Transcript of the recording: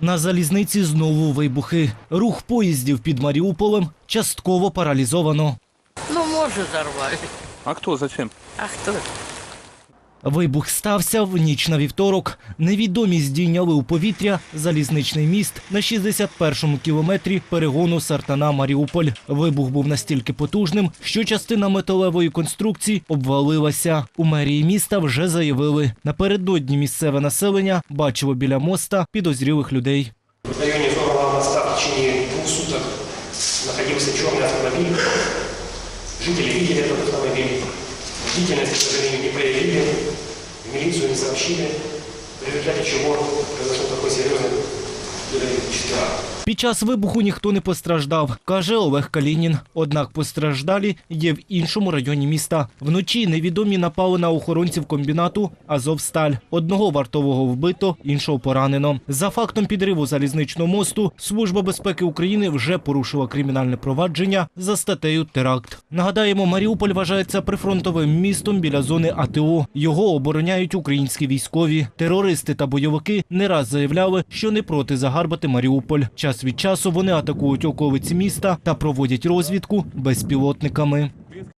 На залізниці знову вибухи. Рух поїздів під Маріуполем частково паралізовано. Ну, може, зарвали. А хто? Зачем? А хто? Вибух стався в ніч на вівторок. Невідомі здійняли у повітря залізничний міст на 61-му кілометрі перегону Сартана Маріуполь. Вибух був настільки потужним, що частина металевої конструкції обвалилася. У мерії міста вже заявили, напередодні місцеве населення бачило біля моста підозрілих людей. В районе Зорова моста в течение двух суток находился черный автомобиль. Жители видели этот автомобиль. Бдительность, к сожалению, не проявили. В милицию не сообщили. В результате чего произошел такой серьезный. Під час вибуху ніхто не постраждав, каже Олег Калінін. Однак постраждалі є в іншому районі міста. Вночі невідомі напали на охоронців комбінату Азовсталь. Одного вартового вбито, іншого поранено. За фактом підриву залізничного мосту Служба безпеки України вже порушила кримінальне провадження за статтею теракт. Нагадаємо, Маріуполь вважається прифронтовим містом біля зони АТО. Його обороняють українські військові. Терористи та бойовики не раз заявляли, що не проти загарбати Маріуполь. Час від часу вони атакують околиці міста та проводять розвідку безпілотниками.